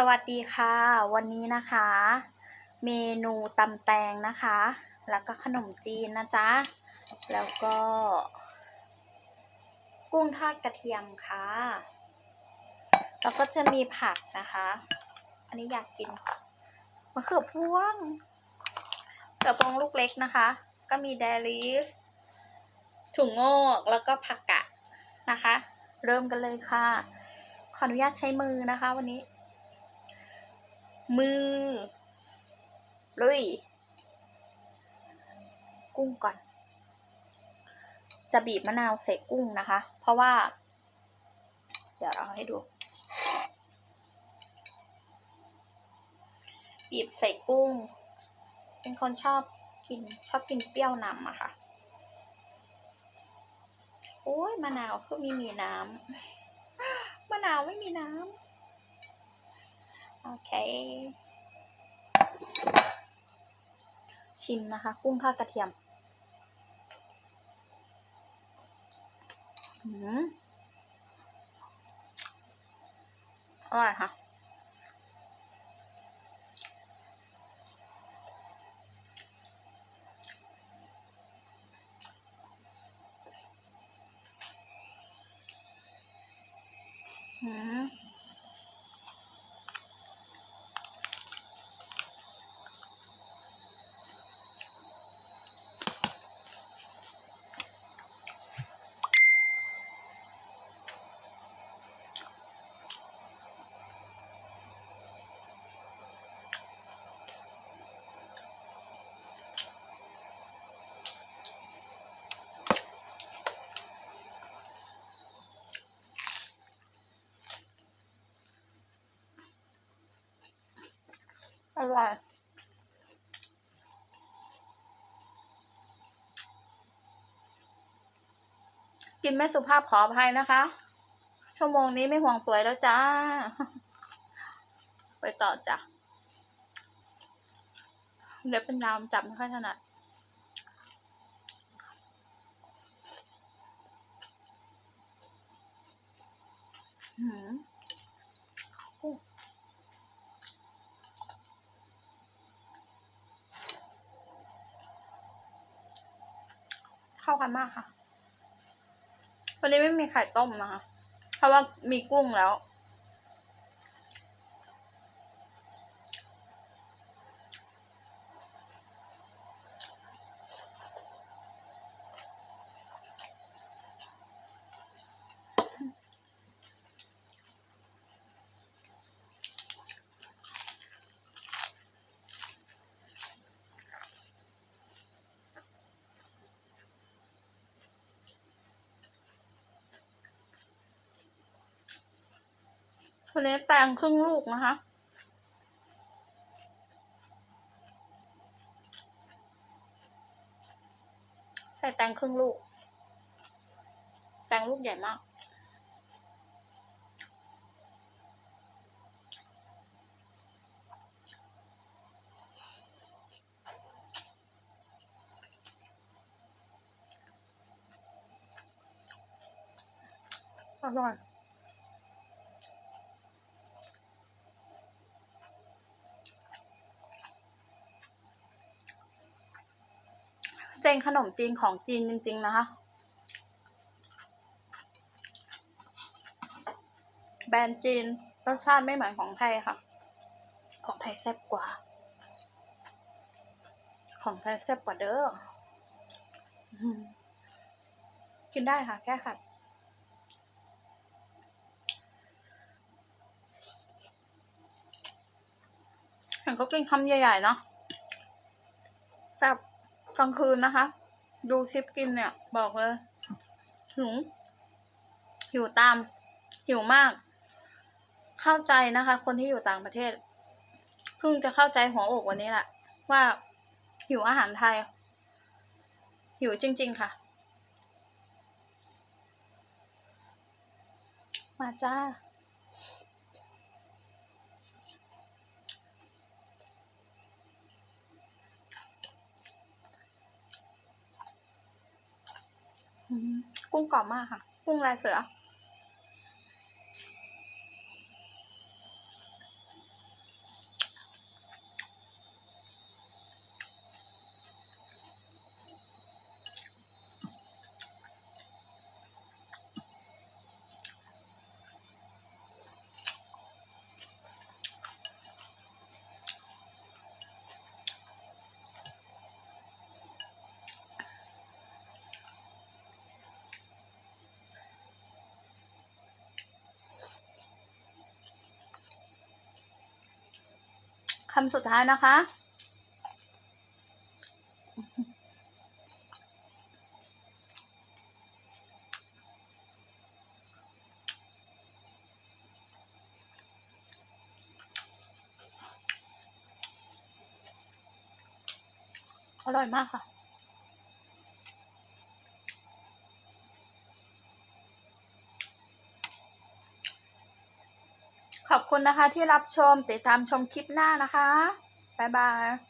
สวัสดีค่ะ วันนี้นะคะ เมนูตำแตงนะคะ แล้วก็ขนมจีนนะจ๊ะ แล้วก็ กุ้งทอดกระเทียมค่ะ แล้วก็จะมีผักนะคะ อันนี้อยากกินมะเขือพวงมะเขือพวงลูกเล็กนะคะ ก็มีเดลิสถุงโงกแล้วก็ผักกะนะคะ เริ่มกันเลยค่ะ ขออนุญาตใช้มือนะคะวันนี้ มือ ลุย กุ้งก่อน จะบีบมะนาวใส่กุ้งนะคะ เพราะว่า เดี๋ยวเราให้ดู บีบใส่กุ้ง เป็นคนชอบกินชอบกินเปรี้ยวนำอะค่ะ โอ้ยมะนาวก็ไม่มีน้ำมะนาวไม่มีน้ำ โอเคชิมนะคะ กุ้งทอดกระเทียมอืมอร่อยค่ะ อืม อร่อยกินไม่สุภาพขออภัยนะคะ ชั่วโมงนี้ไม่ห่วงสวยแล้วจ้า ไปต่อจ้ะเดี๋ยวเป็นยามจับไม่ค่อยถนัดหืมันมากค่ะ วันนี้ไม่มีไข่ต้มนะคะ เพราะว่ามีกุ้งแล้ว วันนี้แตงครึ่งลูกนะคะ ใส่แตงครึ่งลูก แตงลูกใหญ่มากอร่อย เส้นขนมจีนของจีนจริง ๆ นะคะ แบรนด์จีนรสชาติไม่เหมือนของไทยค่ะ ของไทยแซ่บกว่า ของไทยแซ่บกว่าเด้อกินได้ค่ะแก้ขัดเห็นเขากินคำใหญ่ ๆ เนาะแซ่บ กลางคืนนะคะ ดูคลิปกินเนี่ย บอกเลยหิวหิวตาม หิวมาก เข้าใจนะคะ คนที่อยู่ต่างประเทศเพิ่งจะเข้าใจหัวอกวันนี้แหละว่าหิวอาหารไทย หิวจริง ๆ ค่ะ มาจ้า กุ้งกรอบมากค่ะ กุ้งลายเสือ คำสุดท้ายนะคะ อร่อยมากค่ะ ขอบคุณนะคะที่รับชมติดตามชมคลิปหน้านะคะ บ๊ายบาย